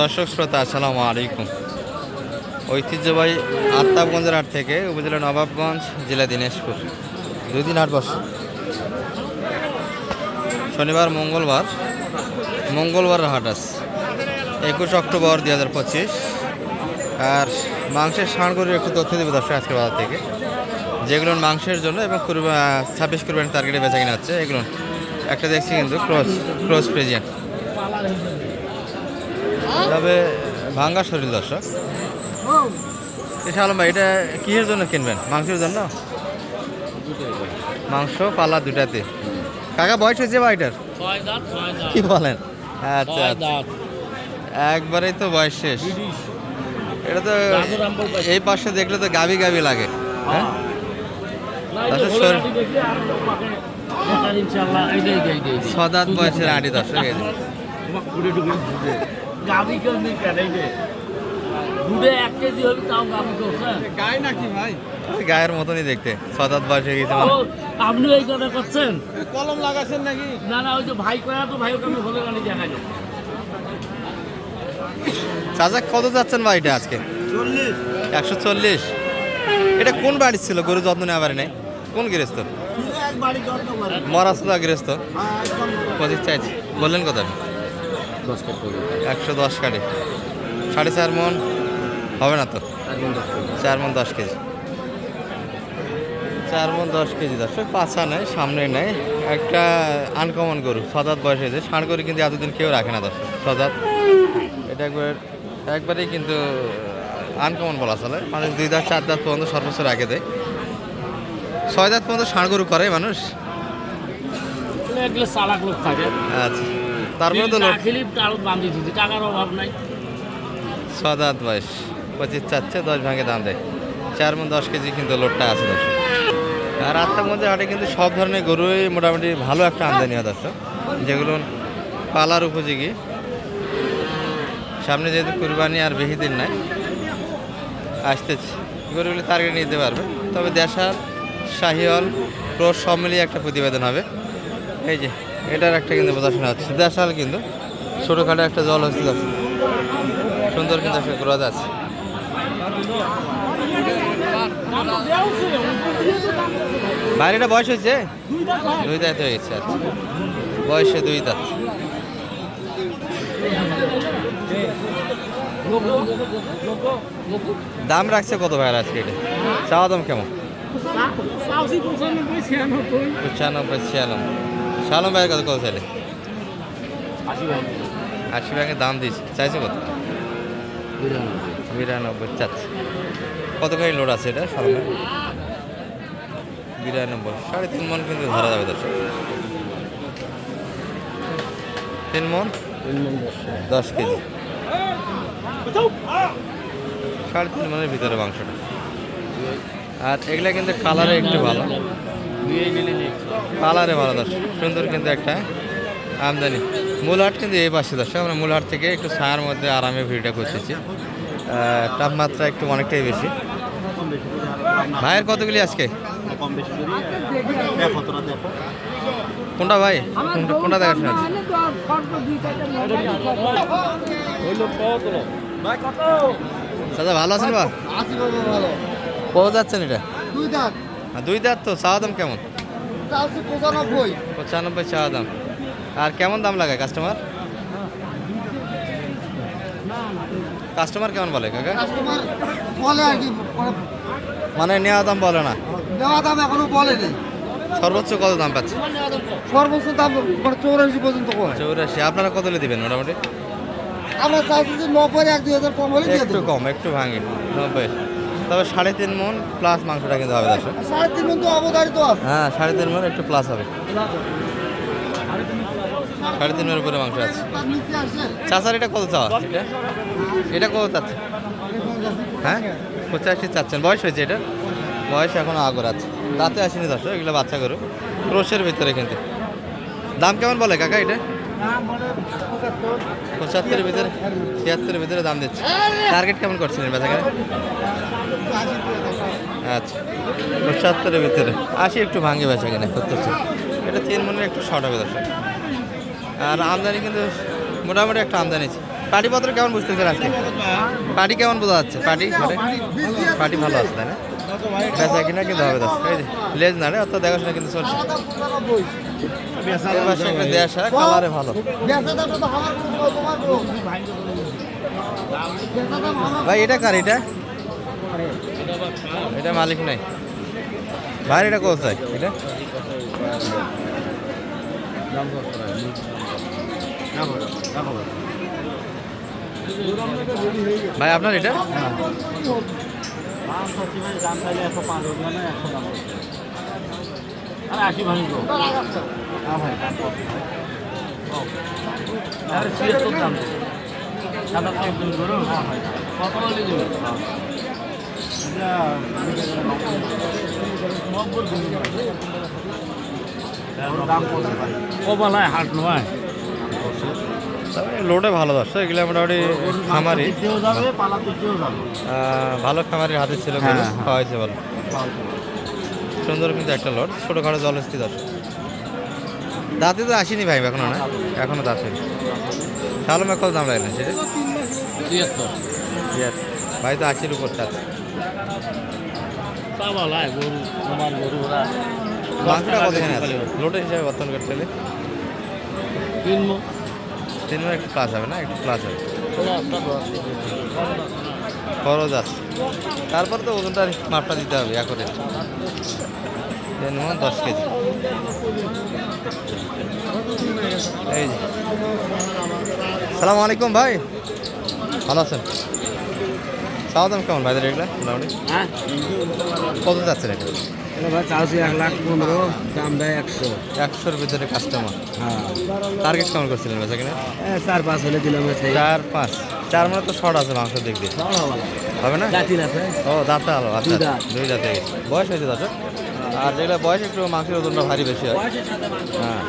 দর্শক শ্রোতা, আসসালামু আলাইকুম। ঐতিহ্যবাহী আত্মাবগঞ্জের হাট থেকে উপজেলা নবাবগঞ্জ, জেলা দিনাজপুর। দুই দিন হাট বসে শনিবার, মঙ্গলবার। মঙ্গলবার হাট আছে। একুশ অক্টোবর দুই হাজার পঁচিশ। আর মাংসের ষাঁড়গুলির একটু তথ্য দেবে দর্শক আজকে বাজার থেকে। যেগুলো মাংসের জন্য এবং ছাব্বিশ কুরবানি টার্গেটে বেচা কিনা হচ্ছে, এগুলো। একটা দেখছি কিন্তু, ক্রস ক্রস প্রেজিয়ান তবে ভাঙ্গা শরীর দর্শক। এটা আলম ভাই এটা কিসের জন্য কিনবেন? মাংসের জন্য? মাংস পালা দুটাতে কাকা বয়স হয়েছে দাঁত কি বলেন? আচ্ছা আচ্ছা। একবারেই তো বয়স শেষ। এটা তো। এই পাশে দেখলে তো গাবি গাবি লাগে। হ্যাঁ? এইটাই এইটাই সদাত বয়সের আড়ি দর্শক কেউ নেই কেন? এই যে দুধে এক কেজি হলে তাও গাবি করছে গায়ে নাকি ভাই? গায়ের মতনই দেখতে। সদাত বয়স হয়ে গেছে মানে। আপনি এই কথা করছেন? কলম লাগাছেন নাকি? না না ওই যে ভাই কয়া তো ভাই ওকে আমি হলে গানি দেখা যায় চাচা কত যাচ্ছেন ভাই এটা আজকে? চল্লিশ। একশো চল্লিশ। এটা কোন বাড়ি ছিল? গরু যত্ন নেওয়ার নেই। কোন গৃহস্থ? এক বাড়ি মরাসদা গৃহস্থ? হ্যাঁ, পঁচিশ চাইছি। বললেন কত একশো দশ কাটে সাড়ে চার মন হবে না তো? চার মন দশ কেজি। চার মন দশ কেজি। দশ পাছা নেই সামনে নেই। একটা আনকমন গরু সদাত বয়স হয়েছে। ষাঁড় গরু কিন্তু এতদিন কেউ রাখে না দশ সদাত এটা একবার একবারেই কিন্তু আনকমন বলা চলে। মানুষ দুই দাঁত চার দাঁত পর্যন্ত সর্বোচ্চ রাখে দেয়। ছয় দাঁত পর্যন্ত ষাঁড় গরু করে মানুষ? থাকে। আচ্ছা। তারপরে তো খেলি টাকার অভাব নাই। সদাত বয়স। পঁচিশ চাচ্ছে দশ ভাঙে দাম দেয়। চার মন দশ কেজি কিন্তু লোডটা আছে আর আত্মাগঞ্জের হাটে কিন্তু সব ধরনের গরুই মোটামুটি ভালো একটা আমদানি হয় দর্শক। যেগুলো পালার উপযোগী। সামনে যেহেতু কুরবানি আর বেশি দিন নাই আসতেছে। গরুগুলি টার্গেট নিতে পারবে। তবে দেশাল শাহিওয়াল ক্রোশ সব মিলিয়ে একটা প্রতিবেদন হবে। এই যে এটার একটা কিন্তু প্রদর্শন হচ্ছে দেশাল কিন্তু ছোটোখাটো একটা জল হচ্ছে দর্শক সুন্দর কিন্তু একটা গ্রোথ আছে বাইরেটা বয়স হয়েছে দুই দাঁত হয়ে গেছে আচ্ছা বয়সে দুই দাঁত দাম রাখছে কত ভাইয়ের আজকে এটা চাওয়া দাম কেমন পঁচানব্বই ছিয়ানব্বই শালম ভাইয়ের কত কত চাইলে আশি ভাগের দাম দিয়েছে। চাইছে কত? বিরানব্বই চাচ্ছে। কত করে লোড আছে এটা সামনে বিরানব্বই সাড়ে তিন মন কিন্তু ধরা যাবে দর্শক। তিন মন? দশ কেজি। সাড়ে তিন মনের ভিতরে মাংসটা। আর এগুলা কিন্তু কালারে একটু ভালো। কালারে ভালো দর্শক সুন্দর কিন্তু একটা আমদানি। মূলহাট কিন্তু এই পাশে দর্শক আমরা মূলহাট থেকে একটু ছায়ার মধ্যে আরামে ভিড়টা করতেছি তাপমাত্রা একটু অনেকটাই বেশি। ভাইয়ের কতগুলি আজকে? দেখো দেখো কোনটা ভাই কোনটা ভাই কত দাদা ভালো আছেন বা? কত যাচ্ছেন এটা? দুই দাঁত তো চাওয়া দাম কেমন? পঁচানব্বই। পঁচানব্বই চাওয়া দাম। আর কেমন দাম লাগায় কাস্টমার কাস্টমার কেমন বলে কাকা? কাস্টমার বলে আর কি মানে নেওয়া দাম বলে না? দেওয়া দাম এখনও বলেনি সর্বোচ্চ কত দাম পাচ্ছে? সর্বোচ্চ দাম মানে চৌরাশি পর্যন্ত চৌরাশি আপনারা কত দিবেন মোটামুটি? আমরা চাইছি যে নব্বই এক দুই হাজার কম হলে একটু কম একটু ভাঙে। নব্বই। তবে সাড়ে তিন মন প্লাস মাংসটা কিন্তু হবে দর্শক। সাড়ে তিন মন তো অবধারিত আছে। হ্যাঁ সাড়ে তিন মন একটু প্লাস হবে। সাড়ে তিন মনের উপরে মাংস আছে। চাচার এটা কত চাওয়া? এটা? এটা কত চাচ্ছে হ্যাঁ পঁচাশি চাচ্ছেন। বয়স হয়েছে এটা? বয়স এখনও আগর আছে দাঁতে আসেনি দর্শক এগুলো বাচ্চা গরু। ক্রোশের ভিতরে কিন্তু। দাম কেমন বলে কাকা এটা? পঁচাত্তরের ভিতরে ছিয়াত্তরের ভিতরে দাম দিচ্ছে। টার্গেট কেমন করছিলেন বেচাকেনে? আচ্ছা পঁচাত্তরের ভিতরে। আসি একটু ভাঙে বেচা কিনা করতেছে এটা তিন মনের একটু শর্ট হবে দর্শক। আর আমদানি কিন্তু মোটামুটি একটা আমদানি আছে পাটি পত্র কেমন বুঝতেছেন আজকে? পাটি কেমন বোঝা যাচ্ছে? পাটি? পাটি? ভালো আছে, তাই না? বেচা কিনা কিন্তু হবে দশ লেজ না রে অত দেখাশোনা কিন্তু চলছে। কালারে ভালো ভাই, এটা কার এটা? এটা মালিক নাই। ভাই, এটা কোথায়? এটা? ভাই, আপনার এটা? একশো পাঁচ আশি ভাঙি ও। ছিয়াত্তর দাম সাদা একদম কত দেবে বলায় হাট নয় তবে লোডে ভালো দর্শক এগুলো মোটামুটি খামারি ভালো খামারির হাতে ছিল হ্যাঁ, হ্যাঁ। খাওয়াইছে ভালো সুন্দর কিন্তু একটা লট ছোটোখাটো জলস্থিত দর্শক দাঁতে তো আসেনি ভাই এখনও না? এখনও দাঁত হয়নি। শালমে কত দাম লাগলেন সেটা? ছিয়াত্তর Yes. ভাই তো আশির উপর তা ওরা মাংসটা কতখানে আছে? লোটের হিসাবে বর্তমান করতে হলে? তিন মাস একটু প্লাস হবে না? একটু প্লাস হবে। খরচ আছে। তারপর তো ওজনটা মাপটা দিতে হবে একরে তিন দশ কেজি। এই যে। সালাম আলাইকুম ভাই। ভালো আছেন? চাওয়া দাম কেমন ভাইদের এগুলা মোটামুটি? হ্যাঁ। কত যাচ্ছেন এটা ভাই চাষি এক লাখ পনেরো দাম দেয় একশো। একশোর ভিতরে কাস্টমার হ্যাঁ। টার্গেট কেমন করছিলেন কিনা? চার পাঁচ হলে দিলাম চার পাঁচ। চার মানে তো শর্ট আছে মাংস দিক দিয়ে। হবে না। আছে। ও আলো আচ্ছা। দুই। দাঁত। দুই দাঁতে বয়স হয়েছে দাঁত আর যেগুলো বয়স একটু মাংসের ওজনটা ভারী বেশি হয়। হ্যাঁ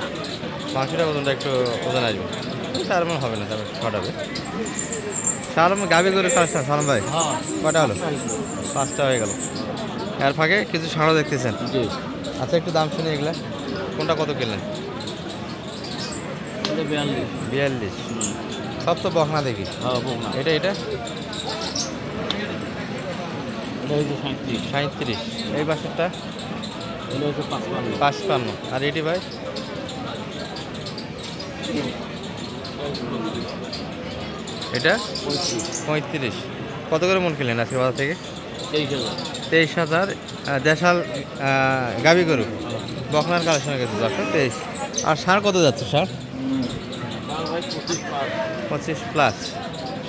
মাংসের ওজনটা একটু ওজন আসবে। চার মন হবে না তবে হবে। সালাম গাভি করে সালাম ভাই। হ্যাঁ। কটা হলো? পাঁচটা হয়ে গেল। এর ফাঁকে কিছু সারও দেখতেছেন। আচ্ছা একটু দাম শুনে এগুলা। কোনটা কত কিনলেন? বিয়াল্লিশ। সব তো বকনা দেখি। হ্যাঁ এটা এটা? সাঁত্রিশ। সাঁত্রিশ। এই বাসেরটা পাঁচপান্ন। আর এটি ভাই? এটা? পঁয়ত্রিশ। কত করে মন কিনলেন আজকে বাজার থেকে? তেইশ হাজার। দেশাল গাবি গরু। বকনার কালেকশনে গেছে দশশো তেইশ। আর সার কত যাচ্ছে সার পঁচিশ প্লাস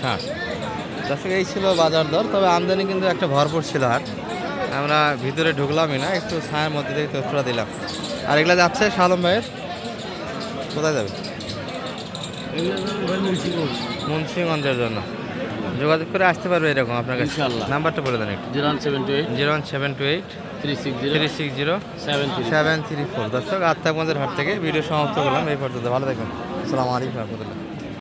ষাট দর্শক এই ছিল বাজার দর তবে আমদানি কিন্তু একটা ভরপুর ছিল আর আমরা ভিতরে ঢুকলামই না একটু ছায়ের মধ্যে থেকে তথ্যটা দিলাম। আর এগুলা যাচ্ছে শালম ভাইয়ের? কোথায় যাবে? মুন্সিগঞ্জের জন্য। যোগাযোগ করে আসতে পারবে এরকম আপনার কাছে। নাম্বারটা বলে দেন একটু। Zero one seven two eight. Zero one seven two eight. Three six zero. Three six zero. Seven three seven three four. দর্শক আত্মাগঞ্জের হাট থেকে ভিডিও সমাপ্ত করলাম। এই পর্যন্ত ভালো থাকবেন। আসসালামু আলাইকুম রহমতুল্লাহ।